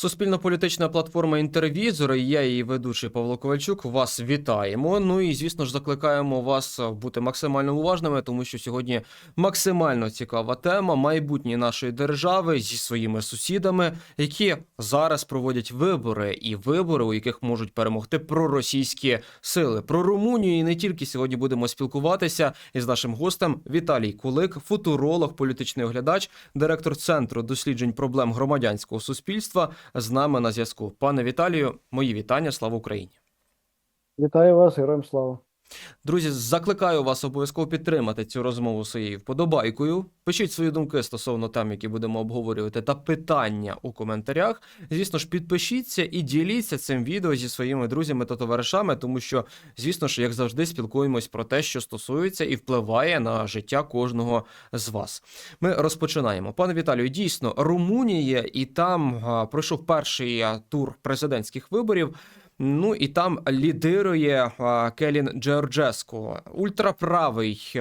Суспільно-політична платформа інтервізори. Я її ведучий Павло Ковальчук. Вас вітаємо. Ну і звісно ж закликаємо вас бути максимально уважними, тому що сьогодні максимально цікава тема майбутнє нашої держави зі своїми сусідами, які зараз проводять вибори, і вибори, у яких можуть перемогти проросійські сили. Про Румунію і не тільки сьогодні будемо спілкуватися із нашим гостем Віталій Кулик, футуролог, політичний оглядач, директор центру досліджень проблем громадянського суспільства з нами на зв'язку. Пане Віталію, мої вітання. Слава Україні! Вітаю вас, героям слава. Друзі, закликаю вас обов'язково підтримати цю розмову своєю вподобайкою. Пишіть свої думки стосовно тем, які будемо обговорювати, та питання у коментарях. Звісно ж, підпишіться і діліться цим відео зі своїми друзями та товаришами, тому що, звісно ж, як завжди, спілкуємось про те, що стосується і впливає на життя кожного з вас. Ми розпочинаємо. Пане Віталію, дійсно, Румунія, і там пройшов перший тур президентських виборів. Ну і там лідирує Келін Джорджеску, ультраправий,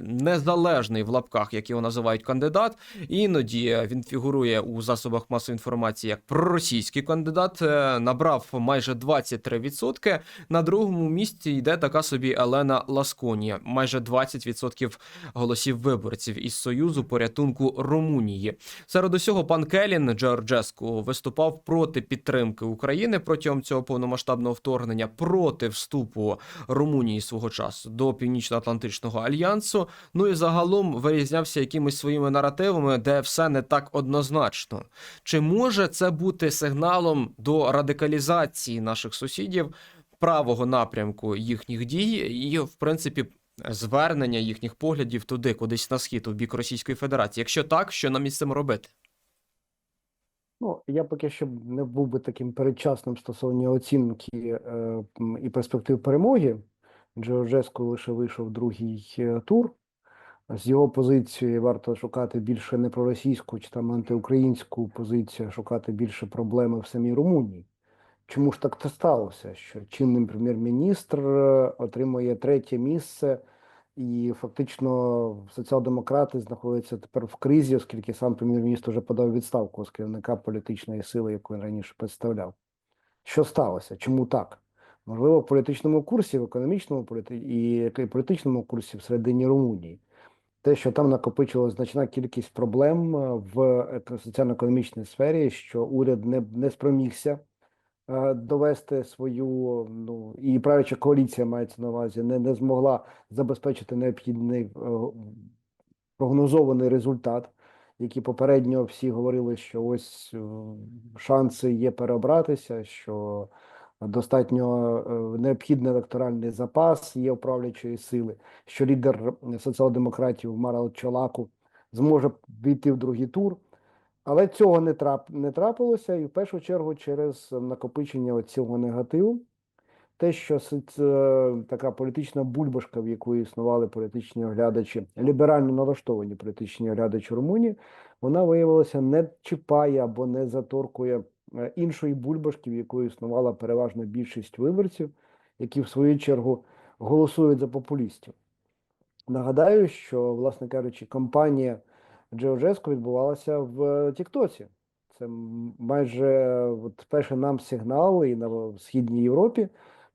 незалежний в лапках, як його називають кандидат. Іноді він фігурує у засобах масової інформації як проросійський кандидат. е, Набрав майже 23%. На другому місці йде така собі Елена Ласконі, майже 20% голосів виборців із союзу порятунку Румунії. Серед усього пан Келін Джорджеску виступав проти підтримки України протягом цього повномасштабного вторгнення, проти вступу Румунії свого часу до Північно-Атлантичного альянсу. Ну і загалом вирізнявся якимись своїми наративами, де все не так однозначно. Чи може це бути сигналом до радикалізації наших сусідів правого напрямку їхніх дій і, в принципі, звернення їхніх поглядів туди, кудись на схід, у бік Російської Федерації? Якщо так, що нам із цим робити? Ну, я поки що не був би таким передчасним стосовно оцінки е, і перспектив перемоги. Джорджеску лише вийшов другий е, тур. З його позиції варто шукати більше не проросійську чи там антиукраїнську позицію, а шукати більше проблеми в самій Румунії. Чому ж так це сталося? Що чинний прем'єр-міністр е, отримує третє місце, і фактично соціал-демократи знаходяться тепер в кризі, оскільки сам прем'єр-міністр вже подав відставку з керівника політичної сили, яку він раніше представляв. Що сталося? Чому так? Можливо, в політичному курсі, в економічному і політичному курсі всередині Румунії. Те, що там накопичилась значна кількість проблем е, в соціально-економічній сфері, що уряд не, не спромігся довести свою, ну і правляча коаліція мається на увазі, не, не змогла забезпечити необхідний е, прогнозований результат, які попередньо всі говорили, що ось е, шанси є переобратися, що достатньо е, необхідний електоральний запас є у правлячої сили, що лідер соціал-демократів Марал Чолаку зможе війти в другий тур. Але цього не трап не трапилося, і в першу чергу через накопичення цього негативу, те, що соц- е, така політична бульбашка, в яку існували політичні оглядачі, ліберально налаштовані політичні оглядачі Румунії, вона виявилася не чіпає або не заторкує е, іншої бульбашки, в якої існувала переважна більшість виборців, які в свою чергу голосують за популістів. Нагадаю, що, власне кажучи, кампанія Джеоджеско відбувалася в Тіктоці. Це майже от перший нам сигнал і на Східній Європі.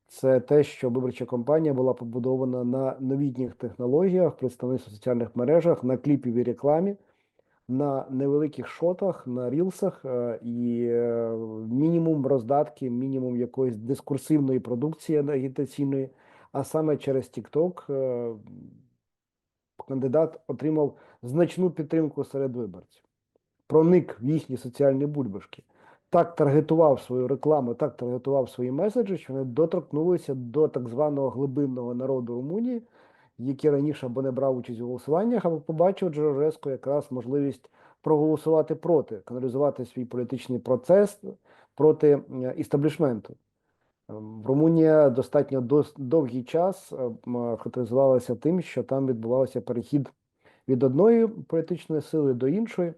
Це те, що виборча кампанія була побудована на новітніх технологіях, представництво в соціальних мережах, на кліпівій рекламі, на невеликих шотах, на рілсах е, і е, мінімум роздатки, мінімум якоїсь дискурсивної продукції агітаційної, а саме через TikTok е, кандидат отримав значну підтримку серед виборців, проник в їхні соціальні бульбашки, так таргетував свою рекламу, так таргетував свої меседжі, що вони доторкнулися до так званого глибинного народу Румунії, який раніше або не брав участь у голосуваннях, або побачив Джорджеску якраз можливість проголосувати проти, каналізувати свій політичний процес проти е, істеблішменту. Ем, Румунія достатньо дос- довгий час е, характеризувалася тим, що там відбувався перехід від одної політичної сили до іншої.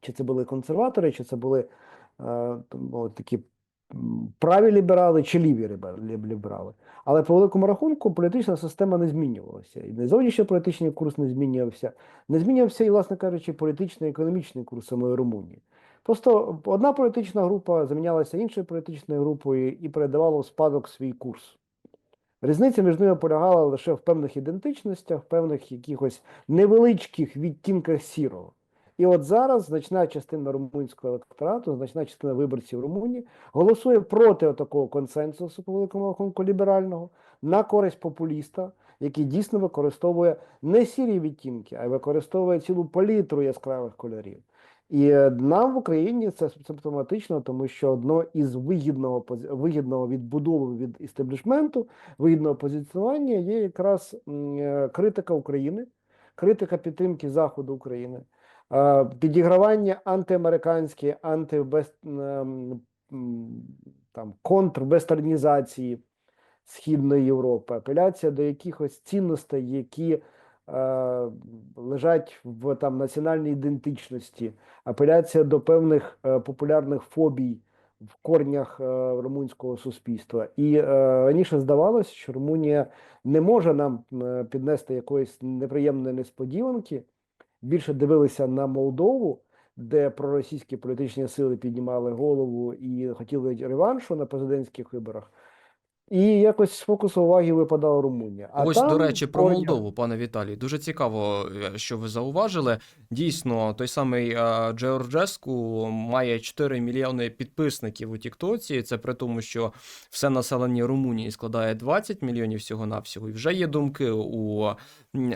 Чи це були консерватори, чи це були е, от такі праві ліберали, чи ліві ліберали. Але по великому рахунку політична система не змінювалася. І не зовнішньополітичний курс не змінювався, не змінювався і, власне кажучи, політичний і економічний курс самої Румунії. Просто одна політична група замінялася іншою політичною групою і передавала у спадок свій курс. Різниця між ними полягала лише в певних ідентичностях, в певних якихось невеличких відтінках сірого. І от зараз значна частина румунського електорату, значна частина виборців Румунії голосує проти такого консенсусу по великому рахунку ліберального на користь популіста, який дійсно використовує не сірі відтінки, а й використовує цілу палітру яскравих кольорів. І нам в Україні це симптоматично, тому що одно із вигідного вигідного відбудови від істеблішменту, вигідного позиціонування є якраз е, критика України, критика підтримки Заходу України, підігравання ем, там, контрвестернізації Східної Європи, апеляція до якихось цінностей, які лежать в там національній ідентичності, апеляція до певних е, популярних фобій в корнях е, румунського суспільства. І е, раніше здавалося, що Румунія не може нам е, піднести якоїсь неприємної несподіванки. Більше дивилися на Молдову, де проросійські політичні сили піднімали голову і хотіли реваншу на президентських виборах. І якось з фокусу уваги випадала Румунія. А Ось, там до речі, про Молдову, пане Віталій. Дуже цікаво, е, що ви зауважили. Дійсно, той самий е, Джеорджеску має 4 мільйони підписників у Тіктоці. Це при тому, що все населення Румунії складає 20 мільйонів всього навсього. І вже є думки у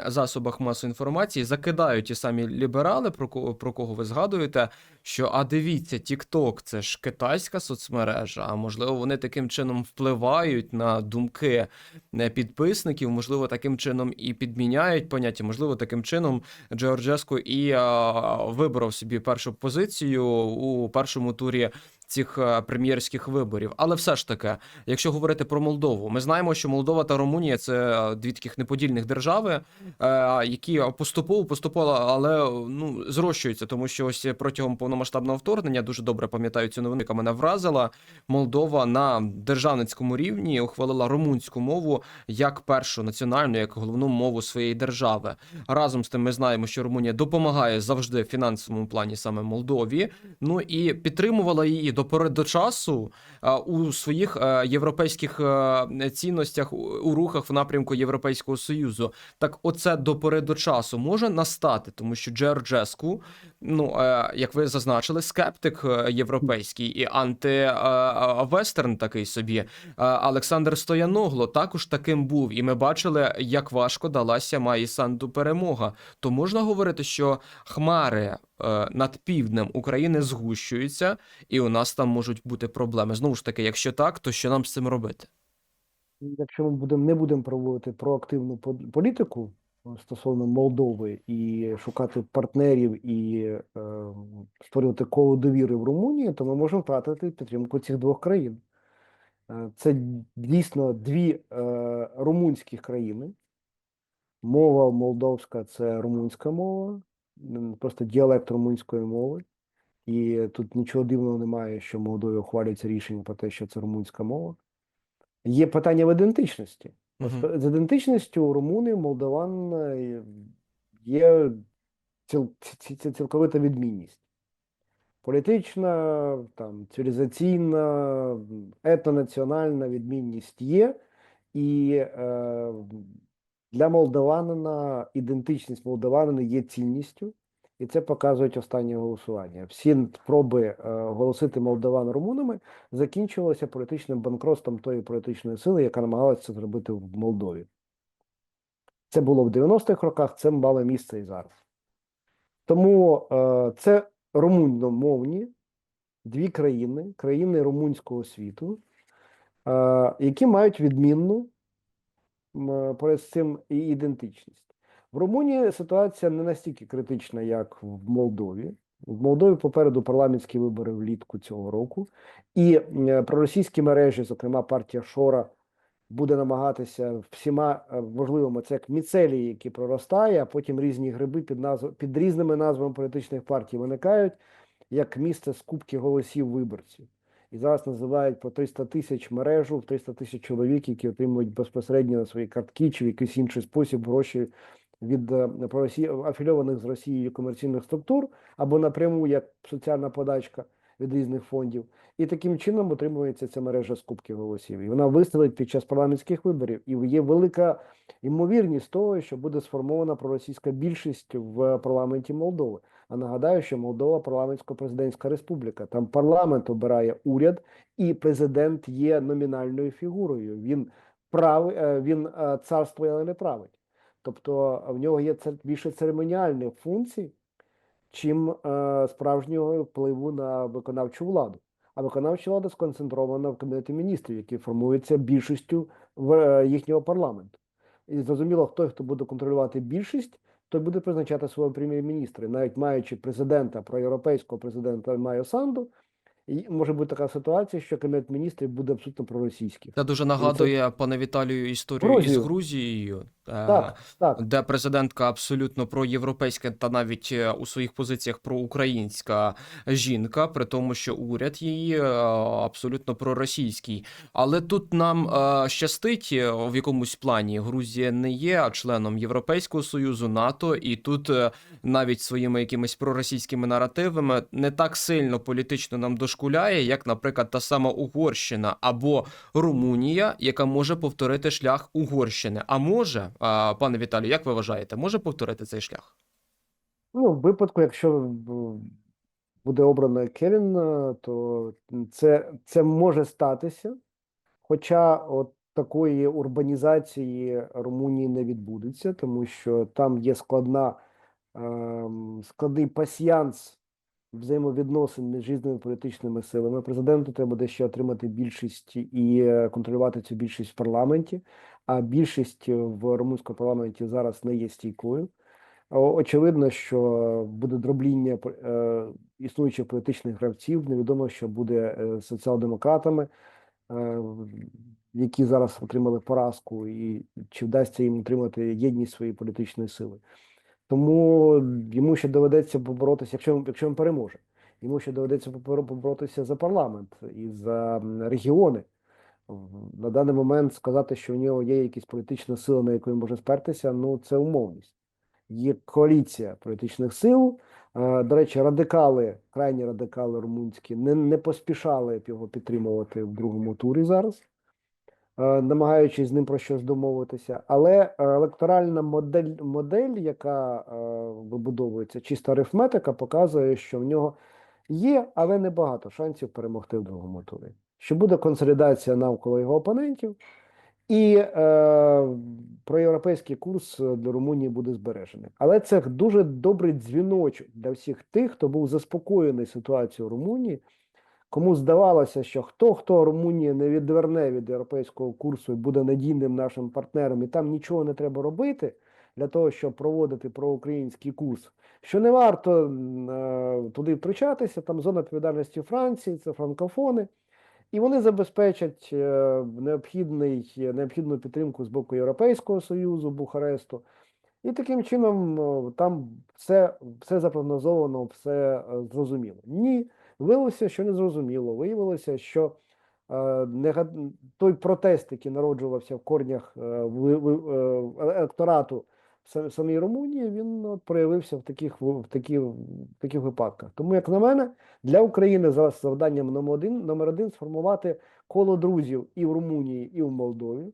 засобах масової інформації. Закидають ті самі ліберали, про кого ви згадуєте. Що а дивіться, TikTok – це ж китайська соцмережа. А можливо, вони таким чином впливають на думки е, підписників, можливо, таким чином і підміняють поняття, можливо, таким чином Джорджеско і а, вибрав собі першу позицію у першому турі. Цих е, прем'єрських виборів, але все ж таки, якщо говорити про Молдову, ми знаємо, що Молдова та Румунія це дві таких неподільних держави, е, які поступово поступово, але ну зрощуються, тому що ось протягом повномасштабного вторгнення дуже добре пам'ятаю цю новину, яка мене вразила. Молдова на державницькому рівні ухвалила румунську мову як першу національну, як головну мову своєї держави. Разом з тим, ми знаємо, що Румунія допомагає завжди в фінансовому плані саме Молдові. Ну і підтримувала її до пори до часу у своїх е, європейських е, цінностях у- рухах в напрямку Європейського союзу. Так, оце до пори до часу може настати, тому що Джерджеску, ну е, як ви зазначили, скептик європейський і антивестерн такий собі. Олександр Стояногло також таким був, і ми бачили, як важко далася Маї Санду перемога. То можна говорити, що хмари над півднем України згущуються, і у нас там можуть бути проблеми. Знову ж таки, якщо так, то що нам з цим робити? Якщо ми будемо не будемо проводити проактивну політику е, стосовно Молдови і шукати партнерів і е, створювати коло довіри в Румунії, то ми можемо втратити підтримку цих двох країн. Е, Це дійсно дві е, румунських країни. Мова молдовська це румунська мова, просто діалект румунської мови. І тут нічого дивного немає, що Молдові ухвалюється рішення про те, що це румунська мова. Є питання в ідентичності. Мгм. З ідентичністю румуни, молдаван е, є ціл, ці- ці- цілковита відмінність. Політична, там, цивілізаційна, етнонаціональна відмінність є, і е, для молдаванина ідентичність молдаванина є цінністю, і це показують останні голосування. Всі спроби е, оголосити молдаван румунами закінчувалися політичним банкротством тої політичної сили, яка намагалася це зробити в Молдові. Це було в 90-х роках, це мало місце і зараз. Тому е, це румуномовні дві країни, країни румунського світу, е, які мають відмінну поряд з цим і ідентичність. В Румунії ситуація не настільки критична, як в Молдові. В Молдові попереду парламентські вибори влітку цього року, і е, проросійські мережі, зокрема партія Шора, буде намагатися всіма е, можливими це як міцелії, які проростає, а потім різні гриби під назв... під різними назвами політичних партій виникають як місце скупки голосів виборців. І зараз називають по 300 тисяч мережу, 300 тисяч чоловік, які отримують безпосередньо на свої картки чи в якийсь інший спосіб гроші від е, афільованих з Росією комерційних структур або напряму як соціальна подачка від різних фондів. І таким чином отримується ця мережа скупків голосів. І вона виставить під час парламентських виборів. І є велика ймовірність того, що буде сформована проросійська більшість в парламенті Молдови. А нагадаю, що Молдова парламентсько-президентська республіка. Там парламент обирає уряд, і президент є номінальною фігурою. Він прав, е, він е, царствує, але не править. Тобто в нього є більше церемоніальних функцій, чим е, справжнього впливу на виконавчу владу. А виконавча влада сконцентрована в кабінеті міністрів, який формується більшістю їхнього парламенту. І зрозуміло, хто хто буде контролювати більшість, той буде призначати свого прем'єр-міністра, навіть маючи президента проєвропейського президента Майо Санду. І може бути така ситуація, що кабінет міністрів буде абсолютно проросійський. Це дуже нагадує, пане Віталію, історію із Грузією. Так, так. де президентка абсолютно проєвропейська та навіть е, у своїх позиціях проукраїнська жінка, при тому, що уряд її е, абсолютно проросійський. Але тут нам е, щастить в якомусь плані. Грузія не є членом Європейського союзу, НАТО, і тут навіть своїми якимись проросійськими наративами не так сильно політично нам дошкуляє, як, наприклад, та сама Угорщина або Румунія, яка може повторити шлях Угорщини. А може, пане Віталію, як ви вважаєте, може повторити цей шлях? Ну, в випадку, якщо буде обрано Керін, е, то це, це може статися. Хоча от такої урбанізації Румунії не відбудеться, тому що там є складна, ем, складний пасьянс взаємовідносин між різними політичними силами. Президенту треба буде ще отримати більшість і е, контролювати цю більшість в парламенті, а більшість в румунському парламенті зараз не є стійкою. Очевидно, що буде дробління е, існуючих політичних гравців. Невідомо, що буде е, соціал-демократами, які зараз отримали поразку, і чи вдасться їм отримати єдність своєї політичної сили. Тому йому ще доведеться поборотися, якщо, якщо він переможе, йому ще доведеться поборотися за парламент і за регіони. На даний момент сказати, що у нього є якась політична сила, на яку він може спертися, ну це умовність є коаліція політичних сил. Е, До речі, радикали, крайні радикали румунські, не, не поспішали його підтримувати в другому турі зараз, намагаючись з ним про щось домовитися. Але е, електоральна модель, модель, яка е, вибудовується, чиста арифметика, показує, що в нього є, але небагато шансів перемогти в другому турі. Що буде консолідація навколо його опонентів, і е, проєвропейський курс е, для Румунії буде збережений. Але це дуже добрий дзвіночок для всіх тих, хто був заспокоєний ситуацією в Румунії, кому здавалося, що хто хто Румунія не відверне від європейського курсу і буде надійним нашим партнером, і там нічого не треба робити для того, щоб проводити проукраїнський курс. Що не варто е, туди втручатися, там зона відповідальності Франції, це франкофони. І вони забезпечать е, необхідний, необхідну підтримку з боку Європейського Союзу, Бухаресту. І таким чином там все, все запрогнозовано, все е, зрозуміло. Ні, виявилося, що не зрозуміло. Виявилося, що е, той протест, який народжувався в корнях е, е, електорату самій Румунії, він проявився в таких, в, такі, в таких випадках. Тому, як на мене, для України зараз завданням номер один, номер один сформувати коло друзів і в Румунії, і в Молдові,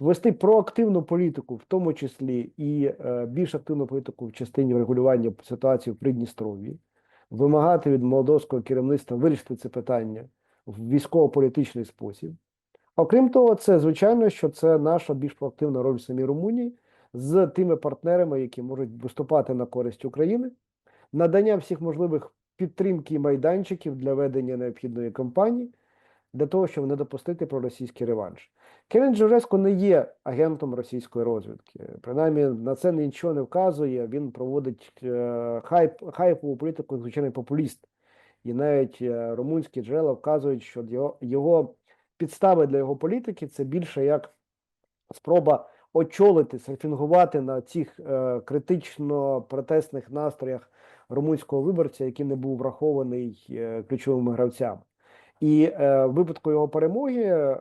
вести проактивну політику, в тому числі і більш активну політику в частині регулювання ситуації в Придністров'ї, вимагати від молдовського керівництва вирішити це питання в військово-політичний спосіб. Окрім того, це звичайно, що це наша більш проактивна роль в самій Румунії з тими партнерами, які можуть виступати на користь України, надання всіх можливих підтримки майданчиків для ведення необхідної кампанії, для того, щоб не допустити проросійський реванш. Кевін Джореско не є агентом російської розвідки. Принаймні на це нічого не вказує. Він проводить е, хайп, хайпову політику, звичайний популіст. І навіть е, румунські джерела вказують, що його, його підстави для його політики це більше як спроба очолити, серфінгувати на цих е, критично протестних настроях румунського виборця, який не був врахований ключовими гравцями. І е, в випадку його перемоги, е,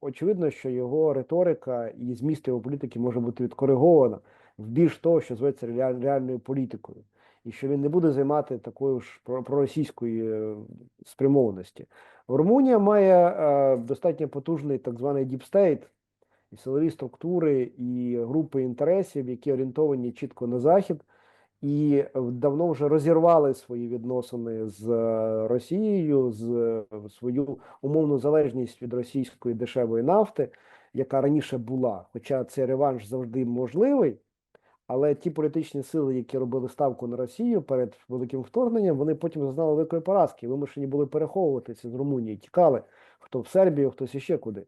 очевидно, що його риторика і зміст його політики може бути відкоригована в більш того, що зветься реаль- реальною політикою, і що він не буде займати такою ж про- проросійської е, спрямованості. Румунія має е, достатньо потужний так званий діпстейт, і силові структури, і групи інтересів, які орієнтовані чітко на захід, і е, давно вже розірвали свої відносини з е, Росією, з е, свою умовну залежність від російської дешевої нафти, яка раніше була. Хоча цей реванш завжди можливий. Але ті політичні сили, які робили ставку на Росію перед великим вторгненням, вони потім зазнали великої поразки. Вимушені були переховуватися з Румунії, тікали хто в Сербію, хтось іще куди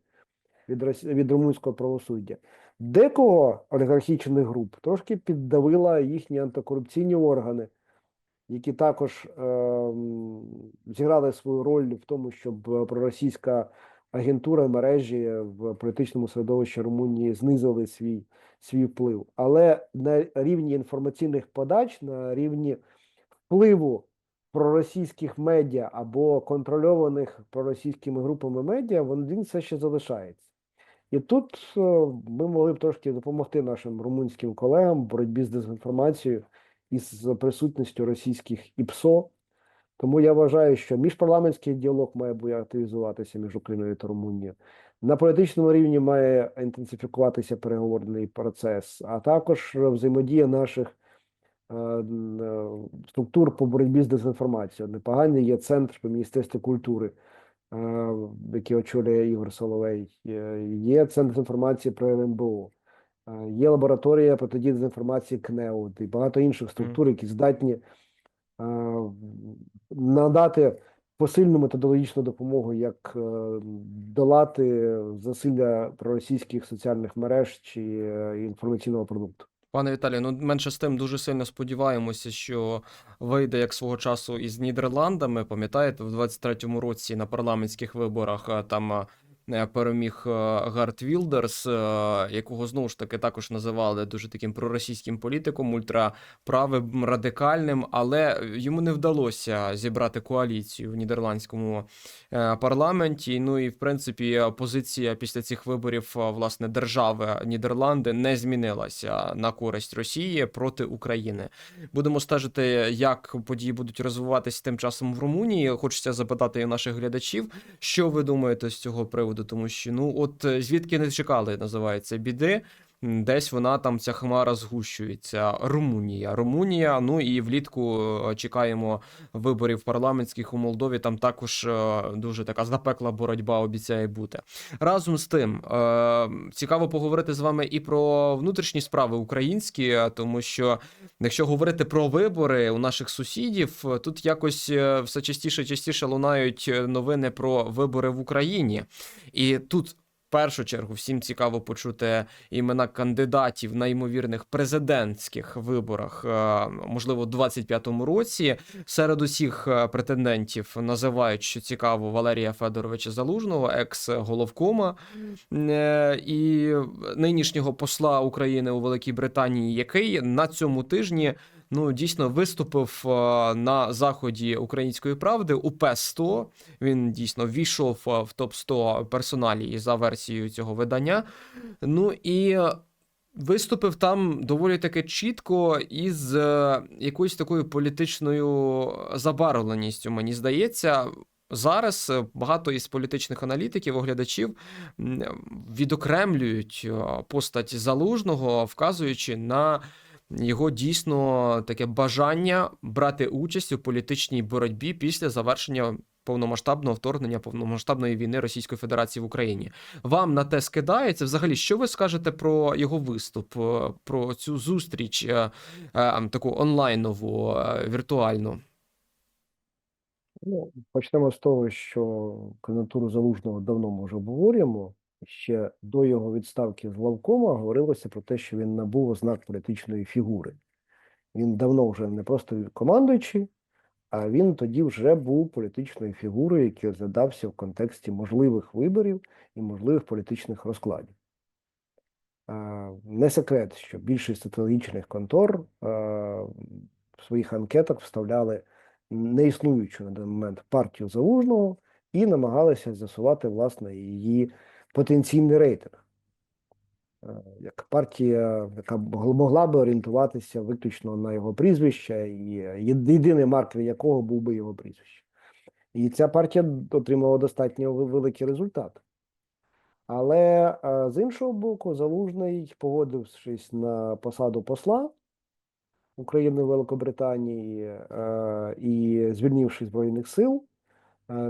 від від румунського правосуддя. Декого олігархічних груп трошки піддавила їхні антикорупційні органи, які також ем, зіграли свою роль в тому, щоб е, проросійська агентура мережі в політичному середовищі Румунії знизили свій, свій вплив. Але на рівні інформаційних подач, на рівні впливу проросійських медіа або контрольованих проросійськими групами медіа, він все ще залишається. І тут е, ми могли б трошки допомогти нашим румунським колегам в боротьбі з дезінформацією і з присутністю російських ІПСО. Тому я вважаю, що міжпарламентський діалог має бути активізуватися між Україною та Румунією. На політичному рівні має інтенсифікуватися переговорний процес, а також взаємодія наших е, е, структур по боротьбі з дезінформацією. Непоганий є центр при Міністерстві культури, е, який очолює Ігор Соловей. Є- Є центр інформації про МБО, е, є лабораторія протидії дезінформації КНЕУ і багато інших структур, які здатні е, надати посильну методологічну допомогу, як е, долати засилля проросійських соціальних мереж чи е, інформаційного продукту. Пане Віталію, ну менше з тим дуже сильно сподіваємося, що вийде як свого часу із Нідерландами. Пам'ятаєте, в 23-му році на парламентських виборах там переміг е, Гарт Вілдерс, е, якого знову ж таки також називали дуже таким проросійським політиком, ультраправим, радикальним, але йому не вдалося зібрати коаліцію в нідерландському е, парламенті. Ну і в принципі позиція після цих виборів е, власне держави Нідерланди не змінилася на користь Росії проти України. Будемо стежити, як події будуть розвиватися тим часом в Румунії. Хочеться запитати і наших глядачів, що ви думаєте з цього приводу, тому що ну от е, звідки не чекали, називається біди. Десь вона там ця хмара згущується. Румунія. Румунія. Ну і влітку е, чекаємо виборів парламентських у Молдові. Там також е, дуже така запекла боротьба обіцяє бути. Разом з тим, е, цікаво поговорити з вами і про внутрішні справи українські, тому що якщо говорити про вибори у наших сусідів, тут якось все частіше частіше лунають новини про вибори в Україні. І тут. Першу чергу всім цікаво почути імена кандидатів на ймовірних президентських виборах, е, можливо, у 25-му році. Серед усіх е, претендентів називають, що цікаво, Валерія Федоровича Залужного, екс-головкома е, і нинішнього посла України у Великій Британії, який на цьому тижні ну дійсно виступив е, на заході української правди у ПЕС 100 Він дійсно ввійшов е, в топ 100 персоналії за версією цього видання. Ну і виступив там доволі таки чітко із е, якоюсь такою політичною забарвленістю, мені здається. Зараз багато із політичних аналітиків, оглядачів відокремлюють постать залужного, вказуючи на його дійсно таке бажання брати участь у політичній боротьбі після завершення повномасштабного вторгнення повномасштабної війни Російської Федерації в Україні. Вам на те скидається. Взагалі, що ви скажете про його виступ, е, про цю зустріч е, е, таку онлайнову, віртуальну? Ну, почнемо з того, що кандидатуру Залужного давно ми вже обговорюємо. Ще до його відставки з главкома говорилося про те, що він набув ознак політичної фігури. Він давно вже не просто командуючий, а він тоді вже був політичною фігурою, який розглядався в контексті можливих виборів і можливих політичних розкладів. Не секрет, що більшість стратегічних контор в своїх анкетах вставляли неіснуючу на даний момент партію Залужного і намагалися з'ясувати власне її потенційний рейтинг. е, як партія, яка могла би орієнтуватися виключно на його прізвище, і єдиний маркер якого був би його прізвище. І ця партія отримала достатньо великий результат. Але е, з іншого боку, Залужний, погодившись на посаду посла України в Великобританії е, і звільнивши Збройних сил, е,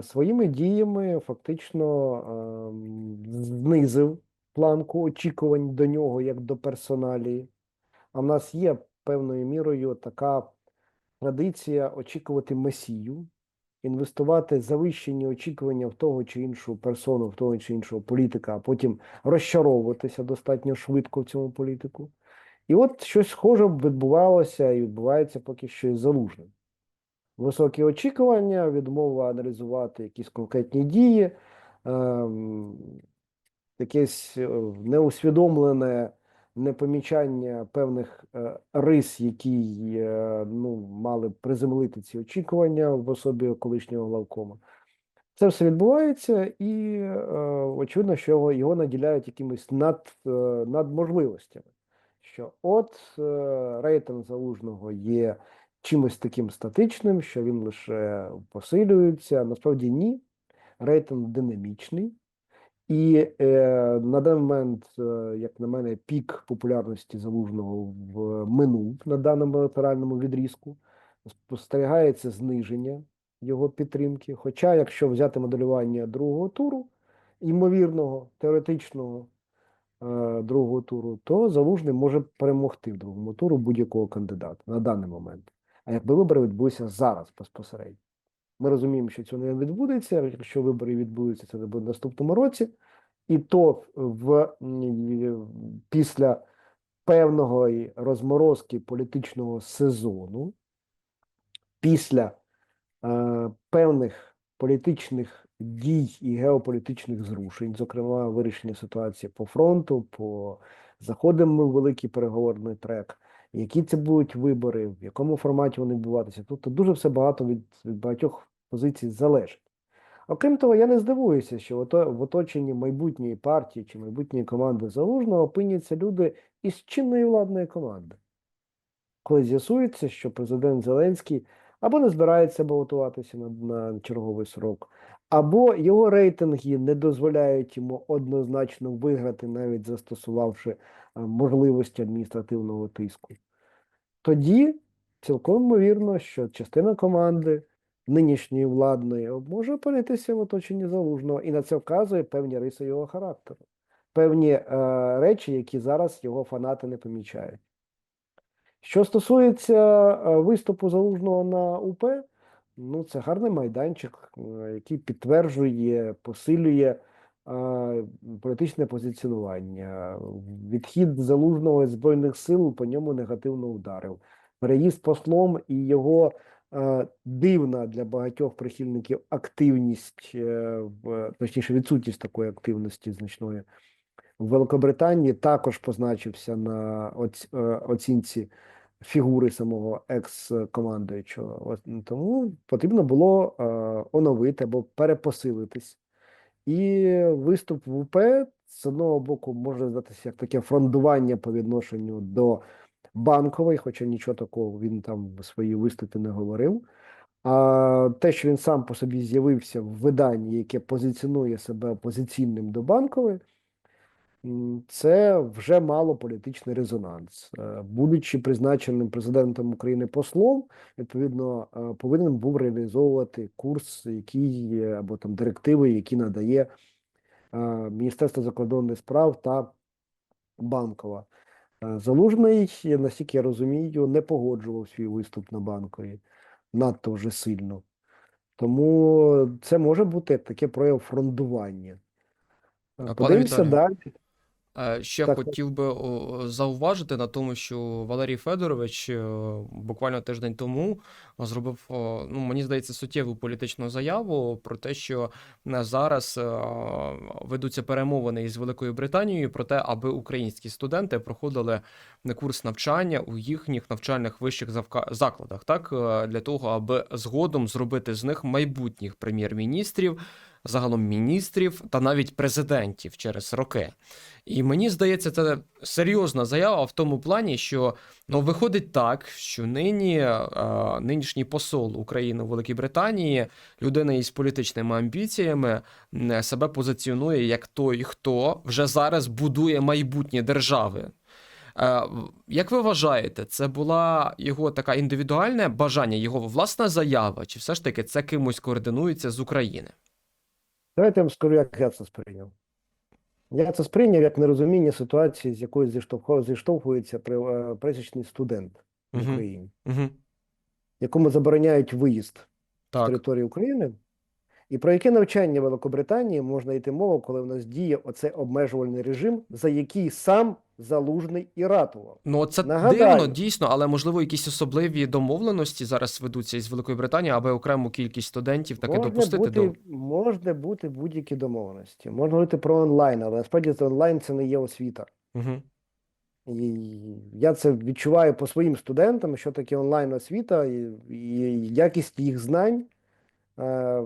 своїми діями фактично ем, знизив планку очікувань до нього як до персоналії. А в нас є певною мірою така традиція очікувати месію, інвестувати завищені очікування в того чи іншу персону, в того чи іншого політика, а потім розчаровуватися достатньо швидко в цьому політику. І от щось схоже відбувалося і відбувається поки що із залужним. Високі очікування, відмова аналізувати якісь конкретні дії, ем, якесь е, неусвідомлене непомічання певних е, рис, які е, ну, мали приземлити ці очікування в особі колишнього главкома. Це все відбувається, і е, очевидно, що його, його наділяють якимись над, е, надможливостями. Що от е, рейтинг залужного є чимось таким статичним, що він лише посилюється. Насправді ні. Рейтинг динамічний. І е, на даний момент, е, як на мене, пік популярності залужного в минув на даному електоральному відрізку. Спостерігається зниження його підтримки. Хоча, якщо взяти моделювання другого туру, ймовірного, теоретичного е, другого туру, то залужний може перемогти в другому туру будь-якого кандидата на даний момент. А якби вибори відбулися зараз безпосередньо. Ми розуміємо, що цього не відбудеться. Якщо вибори відбудуться, це буде в наступному році. І то в після певного розморозки політичного сезону, після е, певних політичних дій і геополітичних зрушень, зокрема вирішення ситуації по фронту, по заходимо ми в великий переговорний трек. Які це будуть вибори, в якому форматі вони відбуватися? Тут дуже все багато від, від багатьох позицій залежить. Окрім того, я не здивуюся, що в оточенні майбутньої партії чи майбутньої команди Залужного опиняться люди із чинної владної команди. Коли з'ясується, що президент Зеленський або не збирається балотуватися на, на черговий срок, або його рейтинги не дозволяють йому однозначно виграти, навіть застосувавши можливості адміністративного тиску. Тоді цілком ймовірно, що частина команди нинішньої владної може опинитися в оточенні залужного, і на це вказує певні риси його характеру, певні е, речі, які зараз його фанати не помічають. Що стосується е, виступу залужного на УП, ну це гарний майданчик, е, який підтверджує, посилює е, політичне позиціонування. Відхід залужного із збройних сил по ньому негативно ударив. Переїзд послом і його е, дивна для багатьох прихильників активність, е, точніше, відсутність такої активності значної в Великобританії також позначився на оц, е, оцінці фігури самого екс-командуючого. Тому потрібно було оновити або перепосилитись. І виступ в УП з одного боку може здатися як таке фрондування по відношенню до банкової, хоча нічого такого він там в своїй виступі не говорив. А те, що він сам по собі з'явився в виданні, яке позиціонує себе опозиційним до банкової, це вже мало політичний резонанс. Е, Будучи призначеним президентом України послом, відповідно, е, повинен був реалізовувати курс, який є, або там директиви, які надає е, Міністерство закордонних справ та банкова. Залужний, наскільки я розумію, не погоджував свій виступ на банкові надто вже сильно. Тому це може бути таке прояв фрондування. Подивимося далі. Е, Ще Так, хотів би зауважити на тому, що Валерій Федорович е, буквально тиждень тому зробив, ну мені здається, суттєву політичну заяву про те, що е, зараз ведуться перемовини із Великою Британією про те, аби українські студенти проходили курс навчання у їхніх навчальних вищих закладах, так для того, аби згодом зробити з них майбутніх прем'єр-міністрів. Загалом міністрів та навіть президентів через роки. І мені здається, це серйозна заява в тому плані, що ну виходить так, що нині е, нинішній посол України у Великій Британії, людина із політичними амбіціями, себе позиціонує як той, хто вже зараз будує майбутнє держави. Е, Як ви вважаєте, це була його така індивідуальне бажання, його власна заява, чи все ж таки це кимось координується з України? Давайте я вам скажу, як я це сприйняв. Я це сприйняв як нерозуміння ситуації, з якою зіштовху- зіштовхується при- пресічний студент в -huh. Uh -huh. якому забороняють виїзд з території України, і про яке навчання Великобританії можна йти мова, коли в нас діє оцей обмежувальний режим, за який сам Залужний і ратував. Ну, це Нагадаю. дивно, дійсно, але можливо, якісь особливі домовленості зараз ведуться із Великої Британії, аби окрему кількість студентів таки Можна допустити бути, до. можна бути будь-які домовленості. Можна говорити про онлайн, але насправді це онлайн це не є освіта. Угу. І я це відчуваю по своїм студентам, що таке онлайн освіта і, і якість їх знань. Е,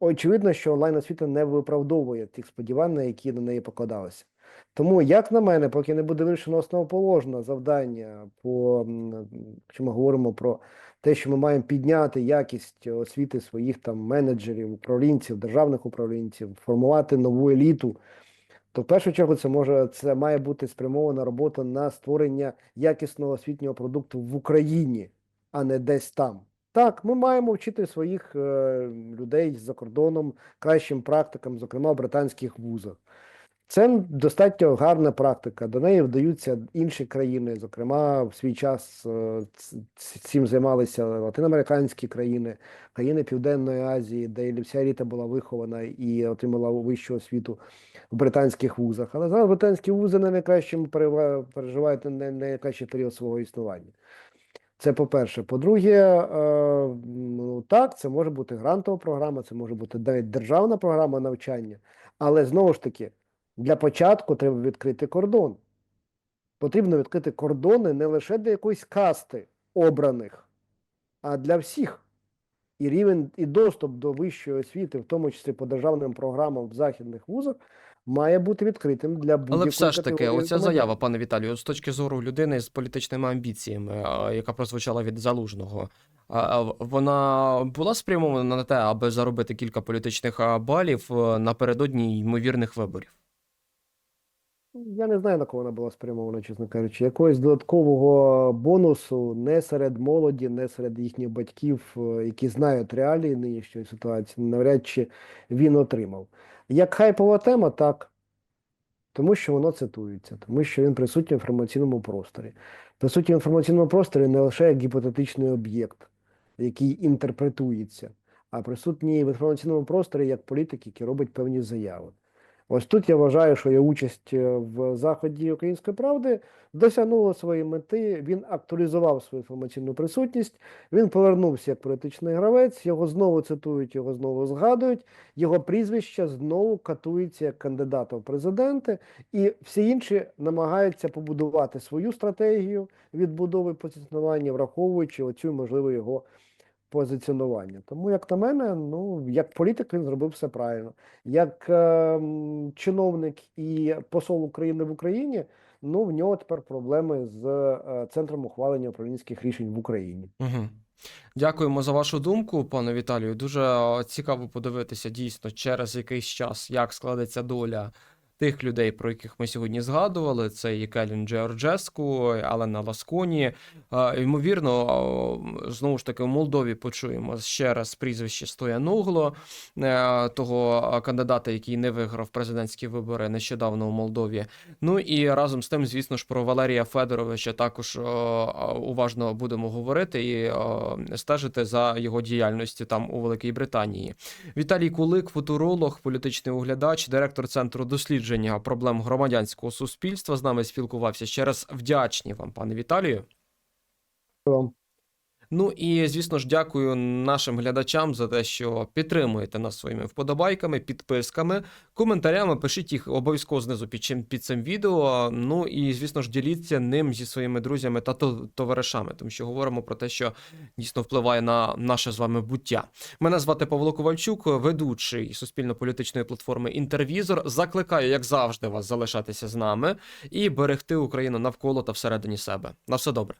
очевидно, що онлайн освіта не виправдовує тих сподівань, на які на неї покладалися. Тому, як на мене, поки не буде вирішено основоположне завдання, по, якщо ми говоримо про те, що ми маємо підняти якість освіти своїх там менеджерів, управлінців, державних управлінців, формувати нову еліту, то в першу чергу це може це має бути спрямована робота на створення якісного освітнього продукту в Україні, а не десь там. Так, ми маємо вчити своїх е, людей за кордоном кращим практикам, зокрема в британських вузах. Це достатньо гарна практика. До неї вдаються інші країни. Зокрема, в свій час е, цим займалися латиноамериканські країни, країни Південної Азії, де вся еліта була вихована і отримала вищу освіту в британських вузах. Але зараз британські вузи не найкращим переживають не найкращий період свого існування. Це по-перше. По-друге, е, ну так, це може бути грантова програма, це може бути навіть державна програма навчання. Але знову ж таки, для початку треба відкрити кордон. Потрібно відкрити кордони не лише для якоїсь касти обраних, а для всіх. І рівень, і доступ до вищої освіти, в тому числі по державним програмам в західних вузах, має бути відкритим для будь-якої Але все ж таки, оця заява, пане Віталію, з точки зору людини з політичними амбіціями, яка прозвучала від залужного, вона була спрямована на те, аби заробити кілька політичних балів е, напередодні ймовірних виборів. Я не знаю, на кого вона була спрямована, чесно кажучи. Якогось додаткового бонусу не серед молоді, не серед їхніх батьків, е, які знають реалії нинішньої ситуації, навряд чи він отримав. Як хайпова тема, так. Тому що воно цитується, тому що він присутній в інформаційному просторі. Присутній в інформаційному просторі не лише як гіпотетичний об'єкт, який інтерпретується, а присутній в інформаційному просторі як політик, який робить певні заяви. Ось тут я вважаю, що його участь е, в заході Української правди досягнула своєї мети. Він актуалізував свою інформаційну присутність. Він повернувся як політичний гравець. Його знову цитують, його знову згадують. Його прізвище знову катується як кандидата в президенти, і всі інші намагаються побудувати свою стратегію відбудови позиціонування, враховуючи оцю можливо його позиціонування. Тому, як на мене, ну як політик він зробив все правильно. Як е, чиновник і посол України в Україні, ну в нього тепер проблеми з е, центром ухвалення управлінських рішень в Україні. Угу. Дякуємо за вашу думку, пане Віталію. Дуже е, цікаво подивитися дійсно через якийсь час, як складеться доля тих людей, про яких ми сьогодні згадували. Це і Келін Джорджеску, Алена Ласконі. Ймовірно, знову ж таки, в Молдові почуємо ще раз прізвище Стояногло, е, того кандидата, який не виграв президентські вибори нещодавно у Молдові. Ну і разом з тим, звісно ж, про Валерія Федоровича також уважно будемо говорити і стежити за його діяльністю там у Великій Британії. Віталій Кулик, футуролог, політичний оглядач, директор центру дослідження проблем громадянського суспільства. З нами спілкувався. Ще раз вдячні вам, пане Віталію. Вам. Ну і звісно ж, дякую нашим глядачам за те, що підтримуєте нас своїми вподобайками, підписками, коментарями. Пишіть їх обов'язково знизу під чим під цим відео. Ну і звісно ж, діліться ним зі своїми друзями та товаришами, тому що говоримо про те, що дійсно впливає на наше з вами буття. Мене звати Павло Ковальчук, ведучий суспільно-політичної платформи Інтервізор. Закликаю, як завжди, вас залишатися з нами і берегти Україну навколо та всередині себе. На все добре.